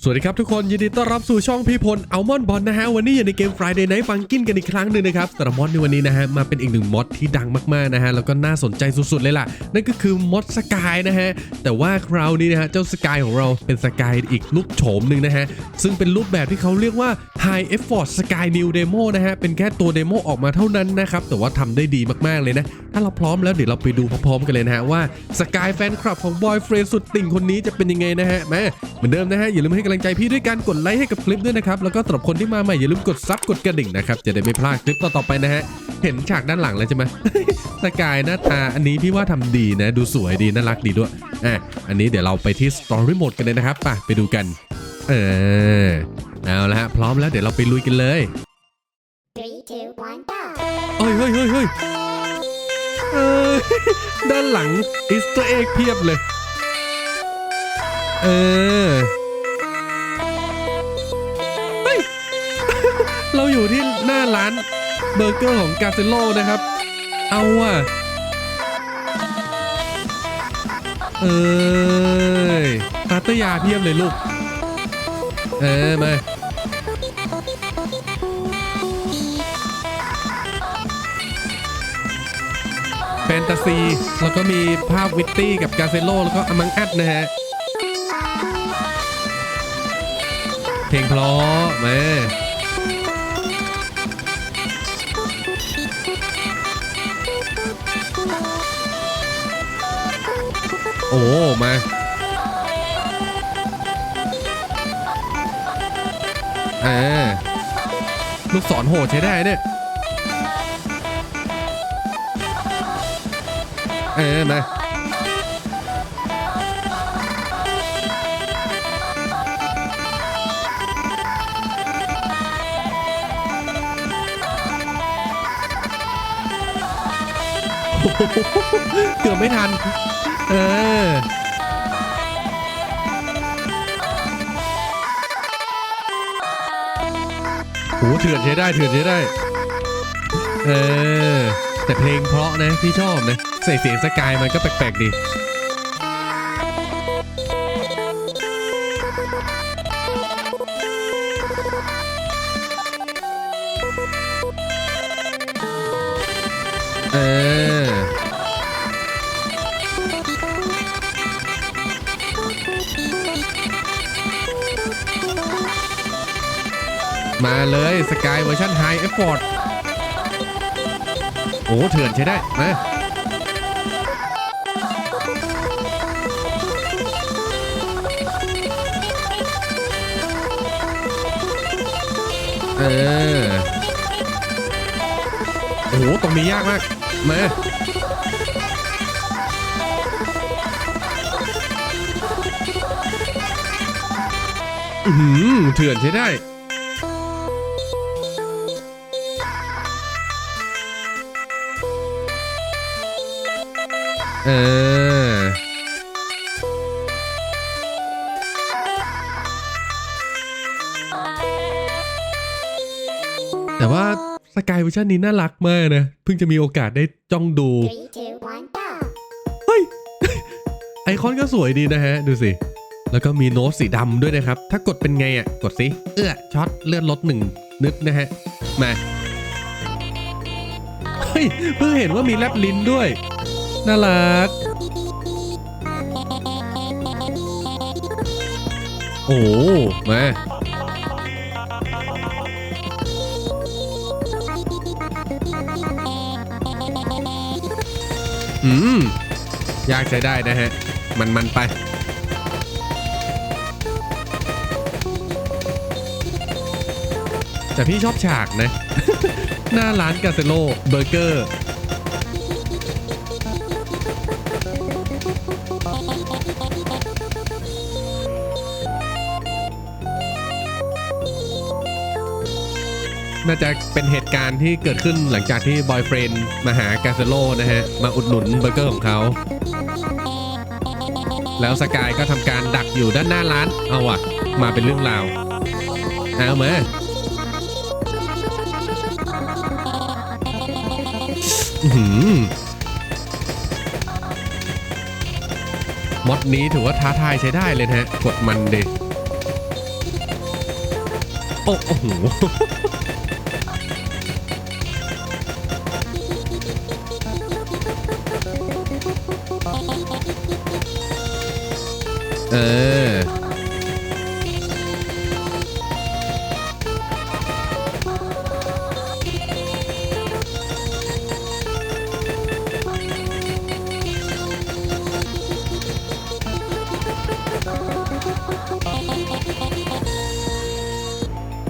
สวัสดีครับทุกคนยินดีต้อนรับสู่ช่องพี่พลอัลมอนบอลนะฮะวันนี้อยู่ในเกม Friday Night Funkin กันอีกครั้งหนึ่งนะครับสำหรับมอดในวันนี้นะฮะมาเป็นอีกหนึ่งมอดที่ดังมากๆนะฮะแล้วก็น่าสนใจสุดๆเลยล่ะ นั่นก็คือมอดสกายนะฮะแต่ว่าคราวนี้นะฮะเจ้าสกายของเราเป็นสกายอีกรูปโฉมหนึ่งนะฮะซึ่งเป็นรูปแบบที่เขาเรียกว่า High Effort Sky New Demo นะฮะเป็นแค่ตัวเดโมออกมาเท่านั้นนะครับแต่ว่าทำได้ดีมากๆเลยนะถ้าเราพร้อมแล้วเดี๋ยวเราไปดูพร้อมๆกันเลยนะฮะว่าสกายแฟนคลับของบอยเฟรนสุดติ่งคนนี้จะเป็นยังไงนะฮะมาเหมือนเดิมนะฮะอย่าลืมให้กำลังใจพี่ด้วยการกดไลค์ให้กับคลิปด้วยนะครับ แล้วก็สำหรับคนที่มาใหม่อย่าลืมกดซับกดกระดิ่งนะครับ จะได้ไม่พลาดคลิปต่อๆไปนะฮะ เห็นฉากด้านหลังแล้วใช่ไหมสกายหน้าตาอันนี้พี่ว่าทำดีนะ ดูสวยดีน่ารักดีด้วย อะ อันนี้เดี๋ยวเราไปที่ Story Mode กันเลยนะครับไปไปดูกัน เออ เอาละฮะ พร้อมแล้วเดี๋ยวเราไปลุยกันเลย Three, two, one, go! เฮ้ยเฮ้ยเฮ้ยเฮ้ยเอ้ย ด้านหลังอิสต์เอ็กเพียบเลย เออ อยู่ที่หน้าร้านเบอร์เกอร์ของกาเซโลนะครับ เอาอะเอ้ยตาเตยาเพียบเลยลูก เออมาแฟนตาซี แล้วก็มีภาพวิตตี้กับกาเซโลแล้วก็อมังอัดนะฮะ เพลงเพราะมา โอ้มาอ่าลูกศรโหดใช้ได้เนี่ยเออมาเกือบไม่ทัน เออ โหเถื่อนใช้ได้เถื่อนใช้ได้ เออ แต่เพลงเพราะนะพี่ชอบนะ ใส่เสียงสกายมันก็แปลกๆดี สกายเวอร์ชันไฮเอฟฟอร์ดโอ้เถื่อนใช้ได้มาเออโอ้โหตรงนี้ยากมาก มาอือหือเถื่อนใช้ได้ เออ แต่ว่าสกายเวอร์ชันนี้น่ารักมากนะ เพิ่งจะมีโอกาสได้จ้องดู Three, two, one, go! เฮ้ย ไอคอนก็สวยดีนะฮะ ดูสิ แล้วก็มีโน้ตสีดำด้วยนะครับ ถ้ากดเป็นไงอะ กดสิ เอื้อช็อตเลื่อนลดหนึ่งนึดนะฮะ มา เฮ้ย เพิ่งเห็นว่ามีแลบลิ้นด้วย น่ารัก โอ้มา อืม ยากใช้ได้นะฮะ มันมันไป แต่พี่ชอบฉากนะ หน้าร้านกาเซโลเบอร์เกอร์ น่าจะเป็นเหตุการณ์ที่เกิดขึ้นหลังจากที่บอยเฟรนด์มาหากาเซโลนะฮะ มาอุดหนุนเบอร์เกอร์ของเขา แล้วสกายก็ทำการดักอยู่ด้านหน้าร้าน เอาวะมาเป็นเรื่องราว เอามาหือมอดนี้ถือว่าท้าทายใช้ได้เลยนะฮะ กดมันดิโอ้โห เออ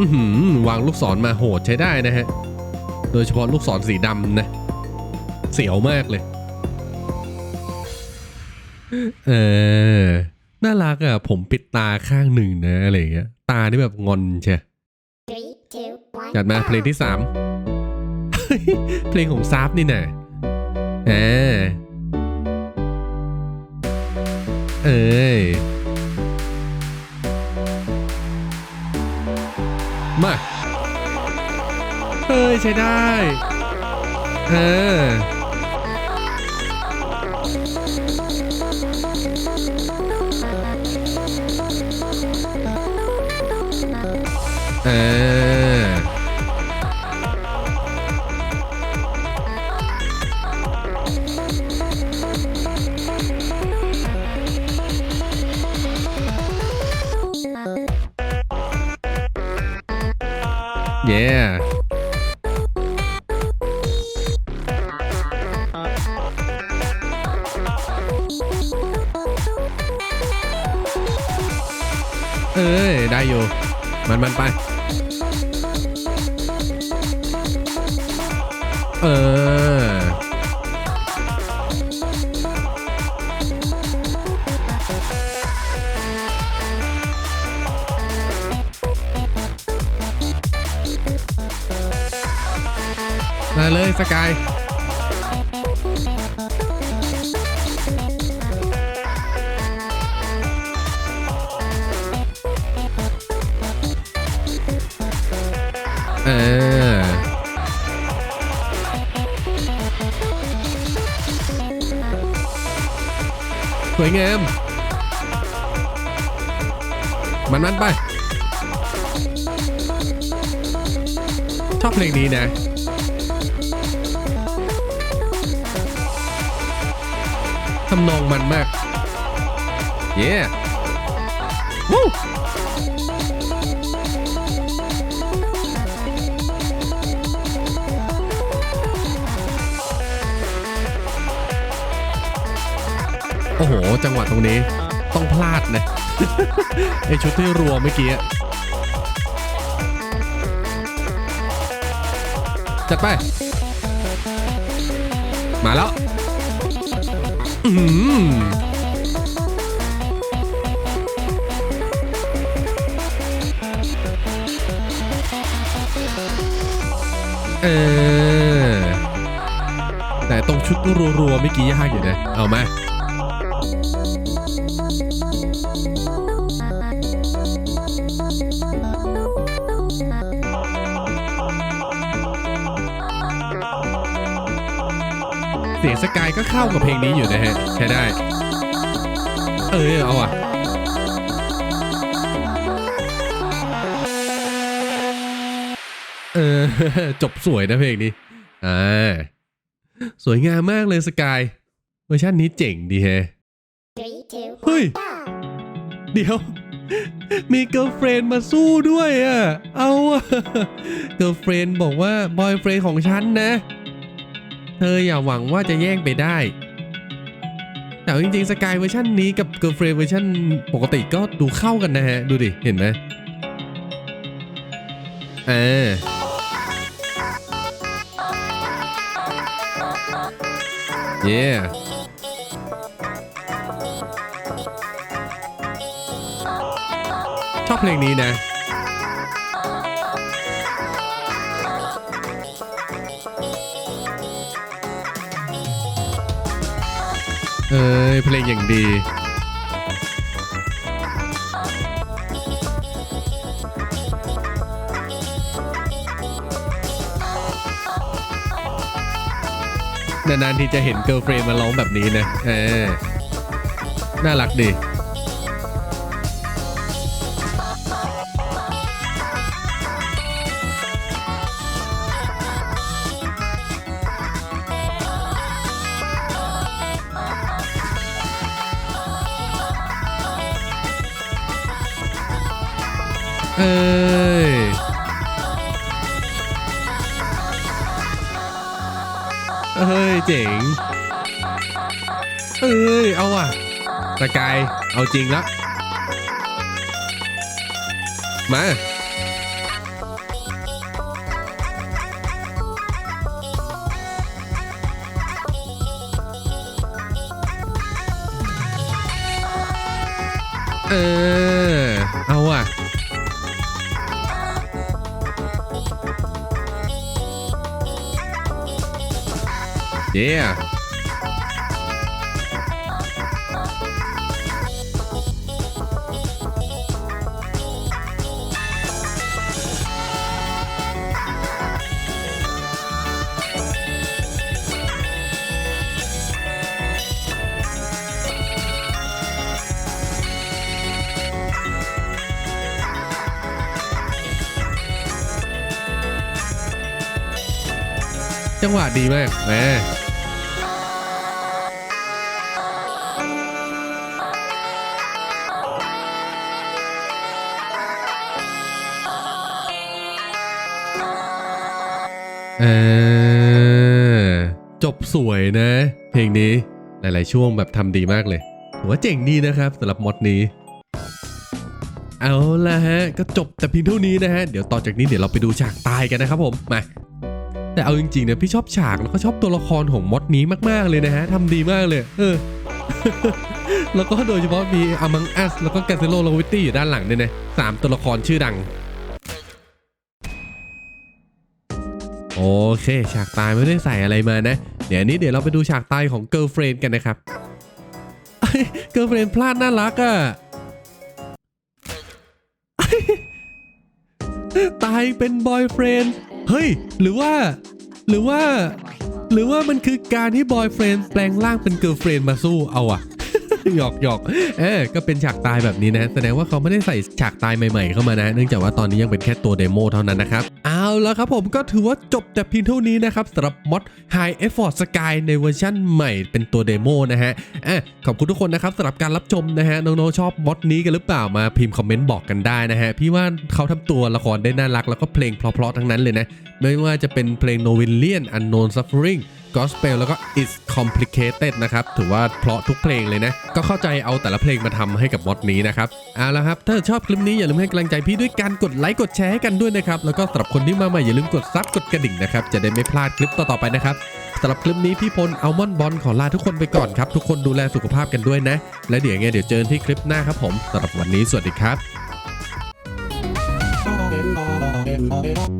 อือหือวางลูกศรมาโหดใช้ได้นะฮะ โดยเฉพาะลูกศรสีดำนะ เสียวมากเลย เออ น่ารักอะ ผมปิดตาข้างหนึ่งนะอะไรอย่างเงี้ย ตานี่แบบงอนใช่ Three, two, one, จัดมา go. เพลงที่สามเพลงของซาฟนี่น่ะอ่าเอ้ยมาเฮ้ยใช้ได้ เออ ออ Yeah เอ้ย ได้อยู่ มันมันไป เออ มาเลยสกาย เออ วยงาม มันมันไปชอบเพลงนี้นะทำนองมันมาก เย้วู้ โอ้โห จังหวะตรงนี้ต้องพลาดนะไอชุดที่รัวเมื่อกี้อะจัดไป มาแล้ว อืมเออ แต่ตรงชุดรัวๆเมื่อกี้ยากอยู่นะ เอามา สียงสกายก็เข้ากับเพลงนี้อยู่นะฮะ ใช้ได้ เออเอาอะเออจบสวยนะเพลงนี้อ่าสวยงามมากเลยสกายเวอร์ชันนี้เจ๋งดีแฮะ Three, two, Hui. one, go. เดี๋ยว มีเกิร์ลเฟรนมาสู้ด้วยอะ เอาเกิร์ลเฟรนบอกว่าบอยเฟรนของฉันนะ ธออย่าหวังว่าจะแย่งไปได้ แต่จริงๆสกายเวอร์ชันนี้กับเกิร์ลเฟรนเวอร์ชันปกติก็ดูเข้ากันนะฮะ ดูดิ เห็นไหมเออเย้ชอบเพลงนี้นะ เอ้ยเพลงอย่างดี นานๆที่จะเห็นเกิร์ลเฟรมมาร้องแบบนี้นะเออน่ารักดี เอ้ยเอ้ยเจ๋ง เอ้ย เอาว่ะสกาย เอาจริงละ มา เอ เย้จังหวะดีมากแห เออจบสวยนะ เพลงนี้หลาย ๆ ช่วงแบบทำดีมากเลยถือว่าเจ๋งดีนะครับสำหรับมอดนี้ เอาละฮะ ก็จบแต่เพียงเท่านี้นะฮะ เดี๋ยวต่อจากนี้เดี๋ยวเราไปดูฉากตายกันนะครับผมมาแต่เอาจริงๆเนะพี่ชอบฉากแล้วก็ชอบตัวละครของมดนี้มากๆเลยนะฮะทำดีมากเลย เออ แล้วก็โดยเฉพาะมีอามังอัสแล้วก็แกเซโลโลวิตตี้อยู่ด้านหลังเนี่ยนะสามตัวละครชื่อดัง เค ฉากตายไม่ได้ใส่อะไรมานะ เดี๋ยวนี้เดี๋ยวเราไปดูฉากตายของเกิร์ลเฟรนกันนะครับ เกิร์ลเฟรนพลาดน่ารักอะ่ะ ตายเป็นบอยเฟรนเฮ้ย หรือว่า หรือว่า หรือว่ามันคือการที่บอยเฟรนด์แปลงร่างเป็นเกิร์ลเฟรนด์มาสู้เอาอะหยอกหยอกเออก็เป็นฉากตายแบบนี้นะ แสดงว่าเขาไม่ได้ใส่ฉากตายใหม่ๆเข้ามานะ เนื่องจากว่าตอนนี้ยังเป็นแค่ตัวเดโมเท่านั้นนะครับ เอาแล้วครับผมก็ถือว่าจบแต่เพียงเท่านี้นะครับสำหรับมอด High Effort Sky ในเวอร์ชั่นใหม่เป็นตัวเดโมนะฮะอะขอบคุณทุกคนนะครับสำหรับการรับชมนะฮะน้องๆชอบมอดนี้กันหรือเปล่ามาพิมพ์คอมเมนต์บอกกันได้นะฮะพี่ว่าเขาทำตัวละครได้น่ารักแล้วก็เพลงเพราะๆทั้งนั้นเลยนะไม่ว่าจะเป็นเพลง No v i l l i a n Unknown Suffering Gospel แล้วก็ It's Complicated นะครับ ถือว่าเพราะทุกเพลงเลยนะ ก็เข้าใจเอาแต่ละเพลงมาทำให้กับมอดนี้นะครับ เอาละครับ ถ้าชอบคลิปนี้อย่าลืมให้กำลังใจพี่ด้วยการกดไลค์กดแชร์ให้กันด้วยนะครับ แล้วก็สำหรับคนที่มาใหม่อย่าลืมกดซับกดกระดิ่งนะครับ จะได้ไม่พลาดคลิปต่อๆไปนะครับสำหรับคลิปนี้พี่พลอัลมอนบอลขอลาทุกคนไปก่อนครับ ทุกคนดูแลสุขภาพกันด้วยนะ และเดี๋ยวไงเดี๋ยวเจอกันที่คลิปหน้าครับผมสำหรับวันนี้สวัสดีครับ Oh,